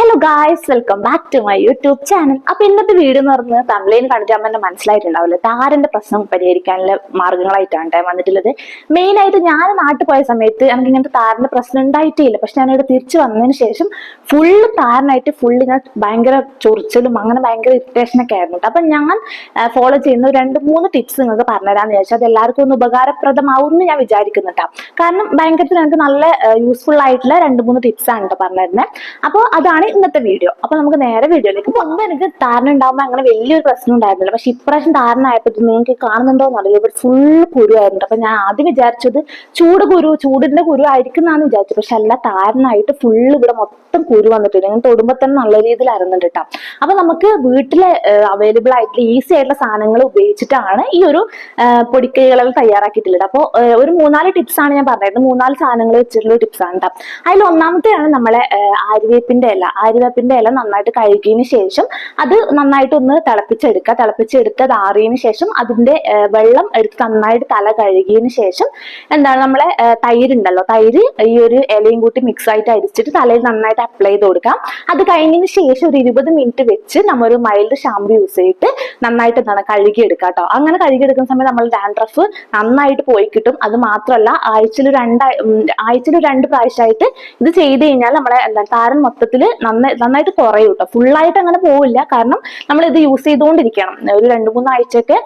Hello guys welcome back to my YouTube channel അപ്പൊ ഇന്നത്തെ video എന്ന് പറഞ്ഞത് തമിഴിൽ കണ്ടിട്ട് തന്നെ മനസ്സിലായിട്ടുണ്ടാവില്ല. താരന്റെ പ്രശ്നം പരിഹരിക്കാനുള്ള മാർഗങ്ങളായിട്ടാണ് ട്ടോ വന്നിട്ടുള്ളത്. മെയിൻ ആയിട്ട് ഞാൻ നാട്ടിൽ പോയ സമയത്ത് എനിക്ക് ഇങ്ങനത്തെ താരന്റെ പ്രശ്നം ഉണ്ടായിട്ടില്ല പക്ഷെ ഞാൻ ഇവിടെ തിരിച്ചു വന്നതിന് ശേഷം ഫുള്ള് താരനായിട്ട് ഫുള്ള് ഞാൻ ഭയങ്കര ചൊറിച്ചിലും അങ്ങനെ ഭയങ്കര ഇറിറ്റേഷൻ ഒക്കെ ആയിരുന്നു. അപ്പൊ ഞാൻ ഫോളോ ചെയ്യുന്ന രണ്ട് മൂന്ന് ടിപ്സ് നിങ്ങൾക്ക് പറഞ്ഞുതരാന്ന് വിചാരിച്ചു. അത് എല്ലാവർക്കും ഒന്ന് ഉപകാരപ്രദമാവും എന്ന് ഞാൻ വിചാരിക്കുന്നുണ്ടാ കാരണം ഭയങ്കരത്തിൽ എനിക്ക് നല്ല യൂസ്ഫുൾ ആയിട്ടുള്ള രണ്ട് മൂന്ന് ടിപ്സ് ആണ് കേട്ടോ പറഞ്ഞിരുന്നത് അപ്പോൾ അതാണ് ഇന്നത്തെ വീഡിയോ അപ്പൊ നമുക്ക് നേരെ വീഡിയോയിലേക്ക് മുമ്പ് എനിക്ക് ധാരണ ഉണ്ടാകുമ്പോൾ അങ്ങനെ വലിയൊരു പ്രശ്നം ഉണ്ടായിരുന്നില്ല. പക്ഷെ ഇപ്രാവശ്യം താരനായപ്പോൾ നിങ്ങൾക്ക് കാണുന്നുണ്ടോ എന്നറിയില്ല. ഇവിടെ ഫുൾ കുരുവായിരുന്നു അപ്പൊ ഞാൻ ആദ്യം വിചാരിച്ചത് ചൂട് കുരു ചൂടിന്റെ കുരു ആയിരിക്കും എന്നാണ് വിചാരിച്ചത് പക്ഷെ അല്ല താരനായിട്ട് ഫുൾ ഇവിടെ മൊത്തം കുരു വന്നിട്ടുണ്ട്. ഞാൻ തൊടുമ്പോൾ തന്നെ നല്ല രീതിയിൽ അറിയുന്നുണ്ട് കേട്ടോ. അപ്പൊ നമുക്ക് വീട്ടിലെ അവൈലബിൾ ആയിട്ടുള്ള ഈസി ആയിട്ടുള്ള സാധനങ്ങൾ ഉപയോഗിച്ചിട്ടാണ് ഈ ഒരു പൊടിക്കൈകളെല്ലാം തയ്യാറാക്കിയിട്ടുള്ളത്. അപ്പോൾ ഒരു മൂന്നാൽ ടിപ്സ് ആണ് ഞാൻ പറഞ്ഞത്. മൂന്നാൽ സാധനങ്ങൾ വെച്ചിട്ടുള്ള ടിപ്സ് ആണ് കേട്ടോ. അതിൽ ഒന്നാമത്തെയാണ് നമ്മളെ ആര്യവേപ്പിന്റെ ഇല. ആര്യവേപ്പിന്റെ ഇല നന്നായിട്ട് കഴുകിയതിന് ശേഷം അത് നന്നായിട്ട് ഒന്ന് തിളപ്പിച്ചെടുക്കുക. തിളപ്പിച്ചെടുത്ത് അത് ആറിയതിന് ശേഷം അതിന്റെ വെള്ളം എടുത്ത് നന്നായിട്ട് തല കഴുകിയതിന് ശേഷം എന്താണ് നമ്മളെ തൈരുണ്ടല്ലോ. തൈര് ഈ ഒരു ഇലയും കൂട്ടി മിക്സ് ആയിട്ട് അരിച്ചിട്ട് തലയിൽ നന്നായിട്ട് അപ്ലൈ ചെയ്ത് കൊടുക്കാം. അത് കഴിഞ്ഞതിന് ശേഷം ഒരു ഇരുപത് മിനിറ്റ് വെച്ച് നമ്മൾ ഒരു മൈൽഡ് ഷാമ്പു യൂസ് ചെയ്തിട്ട് നന്നായിട്ട് എന്താണ് കഴുകിയെടുക്കുക കേട്ടോ. അങ്ങനെ കഴുകിയെടുക്കുന്ന സമയത്ത് നമ്മൾ ഡാൻഡ്രഫ് നന്നായിട്ട് പോയി കിട്ടും. അത് മാത്രമല്ല ആഴ്ചയിൽ രണ്ട് ആഴ്ചയിൽ രണ്ട് പ്രാവശ്യമായിട്ട് ഇത് ചെയ്ത് കഴിഞ്ഞാൽ നമ്മളെ എന്താ താരൻ മൊത്തത്തിൽ നന്നായി നന്നായിട്ട് കുറയും കേട്ടോ ഫുള്ളായിട്ട് അങ്ങനെ പോവില്ല. കാരണം നമ്മൾ ഇത് യൂസ് ചെയ്തുകൊണ്ടിരിക്കണം. ഒരു രണ്ട് മൂന്ന് ആഴ്ചയൊക്കെ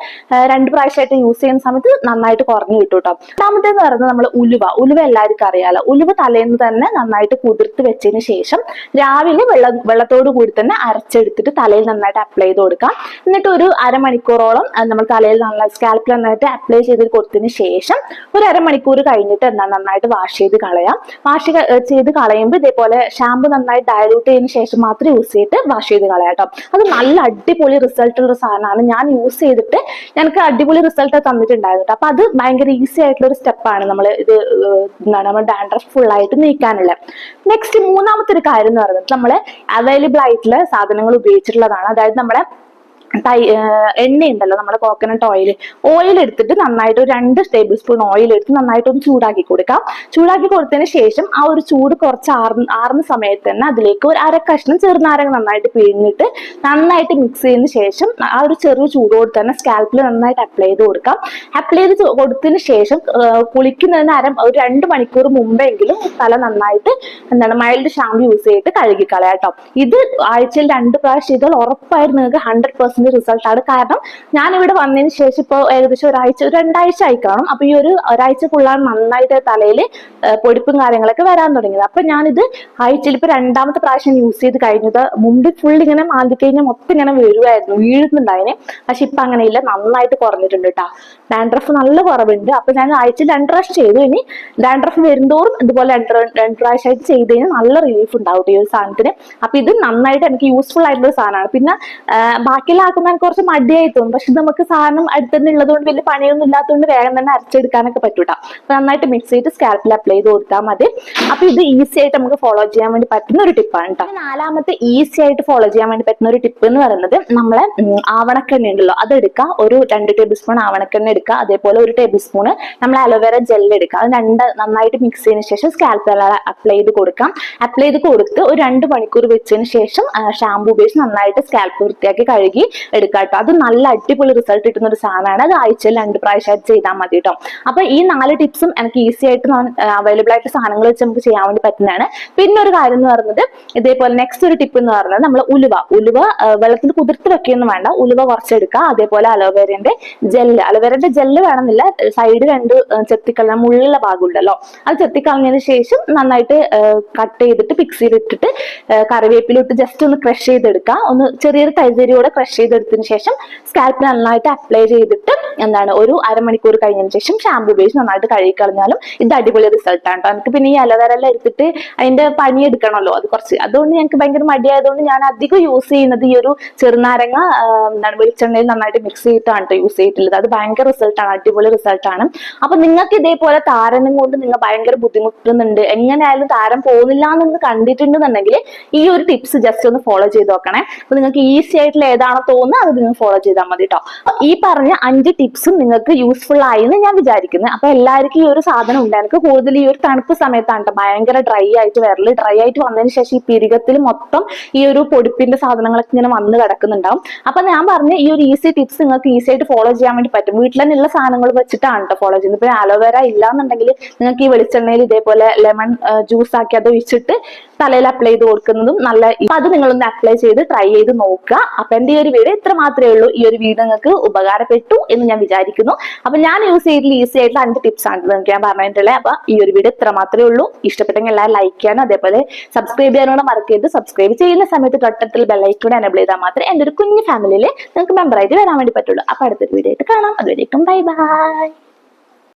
രണ്ട് പ്രാവശ്യമായിട്ട് യൂസ് ചെയ്യുന്ന സമയത്ത് നന്നായിട്ട് കുറഞ്ഞു കിട്ടും കേട്ടോ രണ്ടാമത്തേന്ന് പറയുന്നത് നമ്മൾ ഉലുവ. ഉലുവ എല്ലാവർക്കും അറിയാലോ. ഉലുവ തലേന്ന് തന്നെ നന്നായിട്ട് കുതിർത്ത് വെച്ചതിന് ശേഷം രാവിലെ വെള്ള വെള്ളത്തോട് കൂടി തന്നെ അരച്ചെടുത്തിട്ട് തലയിൽ നന്നായിട്ട് അപ്ലൈ ചെയ്ത് കൊടുക്കാം. എന്നിട്ട് ഒരു അരമണിക്കൂറോളം നമ്മൾ തലയിൽ നല്ല സ്കാൽപ്പിൽ നന്നായിട്ട് അപ്ലൈ ചെയ്ത് കൊടുത്തതിന് ശേഷം ഒരു അരമണിക്കൂർ കഴിഞ്ഞിട്ട് എന്താ നന്നായിട്ട് വാഷ് ചെയ്ത് കളയാം. വാഷ് ചെയ്ത് കളയുമ്പോൾ ഇതേപോലെ ഷാമ്പു നന്നായിട്ട് ഡയലൂട്ട് ചെയ്തതിന് ശേഷം മാത്രം യൂസ് ചെയ്തിട്ട് വാഷ് ചെയ്ത് കളയാം കേട്ടോ. അത് നല്ല അടിപൊളി റിസൾട്ട് ഉള്ള സാധനമാണ്. ഞാൻ യൂസ് ചെയ്തിട്ട് ഞങ്ങൾക്ക് അടിപൊളി റിസൾട്ട് തന്നിട്ടുണ്ടായിരുന്നു അപ്പൊ അത് ഭയങ്കര ഈസി ആയിട്ടുള്ള ഒരു സ്റ്റെപ്പാണ് നമ്മൾ ഇത് എന്താണ് നമ്മൾ ഡാൻഡ്രഫ് ഫുൾ ആയിട്ട് നീക്കാനുള്ളത്. നെക്സ്റ്റ് മൂന്നാമത്തെ ഒരു കാര്യം എന്ന് പറയുന്നത് നമ്മൾ അവൈലബിൾ ആയിട്ടുള്ള സാധനങ്ങൾ ഉപയോഗിച്ചിട്ടുള്ളതാണ്. അതായത് നമ്മളെ തൈ എണ്ണയുണ്ടല്ലോ എണ്ണ നമ്മുടെ കോക്കനട്ട് ഓയിൽ ഓയിൽ എടുത്തിട്ട് നന്നായിട്ട് ഒരു രണ്ട് ടേബിൾ സ്പൂൺ ഓയിൽ എടുത്ത് നന്നായിട്ട് ഒന്ന് ചൂടാക്കി കൊടുക്കാം. ചൂടാക്കി കൊടുത്തതിന് ശേഷം ആ ഒരു ചൂട് കുറച്ച് ആർന്ന് ആറുന്ന സമയത്ത് തന്നെ അതിലേക്ക് ഒരു അര കഷ്ണം ചെറുനാരങ്ങ നന്നായിട്ട് പിഴിഞ്ഞിട്ട് നന്നായിട്ട് മിക്സ് ചെയ്തതിന് ശേഷം ആ ഒരു ചെറിയ ചൂടോട് തന്നെ സ്കാൽപ്പിൽ നന്നായിട്ട് അപ്ലൈ ചെയ്ത് കൊടുക്കാം. അപ്ലൈ ചെയ്ത് കൊടുത്തതിന് ശേഷം കുളിക്കുന്നതിന് അര ഒരു രണ്ട് മണിക്കൂർ മുമ്പെങ്കിലും തല നന്നായിട്ട് എന്താണ് മൈൽഡ് ഷാമ്പു യൂസ് ചെയ്തിട്ട് കഴുകി കളയാട്ടോ ഇത് ആഴ്ചയിൽ രണ്ട് പ്രാവശ്യം ചെയ്താൽ ഉറപ്പായിട്ട് നിങ്ങൾക്ക് ഹൺഡ്രഡ് പെർസെന്റ് റിസൾട്ട് ആണ്. കാരണം ഞാൻ ഇവിടെ വന്നതിന് ശേഷം ഇപ്പോൾ ഏകദേശം ഒരാഴ്ച ഒരു രണ്ടാഴ്ച ആയി കാണും. അപ്പൊ ഈ ഒരു ഒരാഴ്ച ഒരാഴ്ചക്കുള്ளாണ് നന്നായിട്ട് തലയിൽ പൊടിപ്പും കാര്യങ്ങളൊക്കെ വരാൻ തുടങ്ങിയത്. അപ്പൊ ഞാനിത് ആഴ്ചയിൽ ഇപ്പൊ രണ്ടാമത്തെ പ്രാവശ്യം യൂസ് ചെയ്ത് കഴിഞ്ഞത്. മുമ്പ് ഫുൾ ഇങ്ങനെ മാന്തി കഴിഞ്ഞാൽ മൊത്തം ഇങ്ങനെ വീഴുമായിരുന്നു വീഴുന്നുണ്ടായിന്. പക്ഷെ ഇപ്പൊ അങ്ങനെയില്ല നന്നായിട്ട് കുറഞ്ഞിട്ടുണ്ട് കേട്ടോ ഡാൻഡ്രഫ് നല്ല കുറവുണ്ട്. അപ്പൊ ഞാൻ ആഴ്ച രണ്ട് പ്രാവശ്യം ചെയ്തു. ഇനി ഡാൻഡ്രഫ് വരുന്നതോറും ഇതുപോലെ രണ്ട് രണ്ട് പ്രാവശ്യമായിട്ട് ചെയ്ത് കഴിഞ്ഞാൽ നല്ല റിലീഫ് ഉണ്ടാവും ഈ ഒരു സാധനത്തിന്. അപ്പൊ ഇത് നന്നായിട്ട് എനിക്ക് യൂസ്ഫുൾ ആയിട്ടുള്ള ഒരു സാധനമാണ്. പിന്നെ ബാക്കിയുള്ള എനിക്ക് കുറച്ച് മടിയായി തോന്നും പക്ഷെ നമുക്ക് സാധനം അടുത്തുതന്നെ ഉള്ളതുകൊണ്ട് വലിയ പണിയൊന്നും ഇല്ലാത്തതുകൊണ്ട് വേഗം തന്നെ അരച്ചെടുക്കാനൊക്കെ പറ്റൂട്ടാ. അപ്പൊ നന്നായിട്ട് മിക്സ് ചെയ്ത് സ്കാൽപ്പിൽ അപ്ലൈ ചെയ്ത് കൊടുത്താൽ മതി. അപ്പൊ ഇത് ഈസി ആയിട്ട് നമുക്ക് ഫോളോ ചെയ്യാൻ വേണ്ടി പറ്റുന്ന ഒരു ടിപ്പാണ് കേട്ടോ നാലാമത്തെ ഈസി ആയിട്ട് ഫോളോ ചെയ്യാൻ വേണ്ടി പറ്റുന്ന ഒരു ടിപ്പ് എന്ന് പറയുന്നത് നമ്മളെ ആവണക്കെണ്ണ ഉണ്ടല്ലോ. അത് എടുക്കുക ഒരു രണ്ട് ടേബിൾ സ്പൂൺ ആവണക്കെണ്ണ എടുക്കുക അതേപോലെ ഒരു ടേബിൾ സ്പൂൺ നമ്മൾ അലോവേറ ജെൽ എടുക്കുക അത് രണ്ട് നന്നായിട്ട് മിക്സ് ചെയ്തിന് ശേഷം സ്കാൽപ്പിൽ അപ്ലൈ ചെയ്ത് കൊടുക്കാം. അപ്ലൈ ചെയ്ത് കൊടുത്ത് ഒരു രണ്ട് മണിക്കൂർ വെച്ചതിന് ശേഷം ഷാമ്പു ഉപയോഗിച്ച് നന്നായിട്ട് സ്കാൽപ്പ് വൃത്തിയാക്കി കഴുകി എടുക്കുക കേട്ടോ അത് നല്ല അടിപൊളി റിസൾട്ട് കിട്ടുന്ന ഒരു സാധനമാണ്. അത് ആഴ്ചയിൽ രണ്ട് പ്രാവശ്യമായിട്ട് ചെയ്താൽ മതി കേട്ടോ അപ്പൊ ഈ നാല് ടിപ്സും എനിക്ക് ഈസി ആയിട്ട് അവൈലബിൾ ആയിട്ട് സാധനങ്ങൾ വെച്ച് നമുക്ക് ചെയ്യാൻ വേണ്ടി പറ്റുന്നതാണ്. പിന്നെ ഒരു കാര്യം എന്ന് പറയുന്നത് ഇതേപോലെ നെക്സ്റ്റ് ഒരു ടിപ്പ് എന്ന് പറയുന്നത് നമ്മൾ ഉലുവ. ഉലുവ വെള്ളത്തിൽ കുതിർത്ത് വെക്കുകയൊന്നും വേണ്ട. ഉലുവ കുറച്ചെടുക്കുക. അതേപോലെ അലോവേരന്റെ ജെല്ല് അലോവേരന്റെ ജെല്ല് വേണമെന്നില്ല. സൈഡ് രണ്ട് ചെത്തിക്കളഞ്ഞ മുള്ളുള്ള ഭാഗമുണ്ടല്ലോ അത് ചെത്തിക്കളഞ്ഞതിന് ശേഷം നന്നായിട്ട് കട്ട് ചെയ്തിട്ട് മിക്സിയിലിട്ടിട്ട് കറിവേപ്പിലിട്ട് ജസ്റ്റ് ഒന്ന് ക്രഷ് ചെയ്തെടുക്കുക ഒന്ന് ചെറിയൊരു തൈതരിയോടെ ക്രഷ് ചെയ്തെടുത്തതിന് ശേഷം സ്കാൽപ്പ് നന്നായിട്ട് അപ്ലൈ ചെയ്തിട്ട് എന്താണ് ഒരു അരമണിക്കൂർ കഴിഞ്ഞതിന് ശേഷം ഷാമ്പു ഉപയോഗിച്ച് നന്നായിട്ട് കഴുകി കളഞ്ഞാലും ഇത് അടിപൊളി റിസൾട്ടാണ് കേട്ടോ നമുക്ക് പിന്നെ ഈ അലോവേര എല്ലാം എടുത്തിട്ട് അതിന്റെ പണി എടുക്കണമല്ലോ അത് കുറച്ച്. അതുകൊണ്ട് ഞങ്ങൾക്ക് ഭയങ്കര മടിയായതുകൊണ്ട് ഞാൻ അധികം യൂസ് ചെയ്യുന്നത് ഈ ഒരു ചെറുനാരങ്ങ എന്താണ് വെളിച്ചെണ്ണയിൽ നന്നായിട്ട് മിക്സ് ചെയ്തിട്ടാണ് കേട്ടോ യൂസ് ചെയ്തിട്ടുള്ളത്. അത് ഭയങ്കര റിസൾട്ടാണ് അടിപൊളി റിസൾട്ടാണ് അപ്പൊ നിങ്ങൾക്ക് ഇതേപോലെ താരനും കൊണ്ട് നിങ്ങൾ ഭയങ്കര ബുദ്ധിമുട്ടുന്നുണ്ട്. എങ്ങനെയായാലും താരം പോകുന്നില്ല എന്ന് കണ്ടിട്ടുണ്ടെന്നുണ്ടെങ്കിൽ ഈ ഒരു ടിപ്സ് ജസ്റ്റ് ഒന്ന് ഫോളോ ചെയ്ത് നോക്കണേ. അപ്പൊ നിങ്ങൾക്ക് ഈസി ആയിട്ടുള്ള ഏതാണോ തോന്നുന്നത് അത് നിങ്ങൾ ഫോളോ ചെയ്താൽ മതി കേട്ടോ ഈ പറഞ്ഞ അഞ്ച് ടിപ്സും നിങ്ങൾക്ക് യൂസ്ഫുൾ ആയി എന്ന് ഞാൻ വിചാരിക്കുന്നത് അപ്പൊ എല്ലാവർക്കും ഈ ഒരു സാധനം ഉണ്ട്. എനിക്ക് കൂടുതൽ ഈ ഒരു തണുപ്പ് സമയത്താണ് ഭയങ്കര ഡ്രൈ ആയിട്ട് വരൽ. ഡ്രൈ ആയിട്ട് വന്നതിന് ശേഷം ഈ പിരികത്തിൽ മൊത്തം ഈ ഒരു പൊടിപ്പിന്റെ സാധനങ്ങളൊക്കെ ഇങ്ങനെ വന്ന് കിടക്കുന്നുണ്ടാവും. അപ്പൊ ഞാൻ പറഞ്ഞ ഈ ഒരു ഈസി ടിപ്സ് നിങ്ങൾക്ക് ഈസി ആയിട്ട് ഫോളോ ചെയ്യാൻ വേണ്ടി പറ്റും. വീട്ടിൽ തന്നെയുള്ള സാധനങ്ങൾ വെച്ചിട്ടാണ് കേട്ടോ ഫോളോ ചെയ്യുന്നത്. ഇപ്പൊ അലോവേര ഇല്ലാന്നുണ്ടെങ്കിൽ നിങ്ങൾക്ക് ഈ വെളിച്ചെണ്ണയിൽ ഇതേപോലെ ലെമൺ ജ്യൂസ് ആക്കി അത് തലയിൽ അപ്ലൈ ചെയ്ത് കൊടുക്കുന്നതും നല്ല അത് നിങ്ങളൊന്ന് അപ്ലൈ ചെയ്ത് ട്രൈ ചെയ്ത് നോക്കുക. അപ്പൊ എന്റെ ഈ ഒരു വീഡിയോ ഇത്ര മാത്രമേ ഉള്ളൂ. ഈ ഒരു വീഡിയോ നിങ്ങൾക്ക് ഉപകാരപ്പെട്ടു എന്ന് ഞാൻ വിചാരിക്കുന്നു. അപ്പൊ ഞാൻ യൂസ് ചെയ്തിട്ടുള്ള ഈസി ആയിട്ടുള്ള അഞ്ച് ടിപ്സ് ആണ് നിങ്ങൾക്ക് ഞാൻ പറഞ്ഞിട്ടുള്ളത് അപ്പൊ ഈ ഒരു വീഡിയോ ഇത്ര മാത്രമേ ഉള്ളൂ. ഇഷ്ടപ്പെട്ടെങ്കിൽ എല്ലാവരും ലൈക്ക് ചെയ്യാനും അതേപോലെ സബ്സ്ക്രൈബ് ചെയ്യാനും മറക്കരുത്. സബ്സ്ക്രൈബ് ചെയ്യുന്ന സമയത്ത് തൊട്ടത്തിൽ ബെല്ലൈക്കൂടെ എനബിൾ ചെയ്താൽ മാത്രമേ എന്റെ ഒരു കുഞ്ഞു ഫാമിലിയിൽ നിങ്ങൾക്ക് മെമ്പറായിട്ട് വരാൻ വേണ്ടി പറ്റുള്ളൂ. അപ്പൊ അടുത്തൊരു വീഡിയോ ആയിട്ട് കാണാം. അതുവരേക്കും ബൈ ബൈ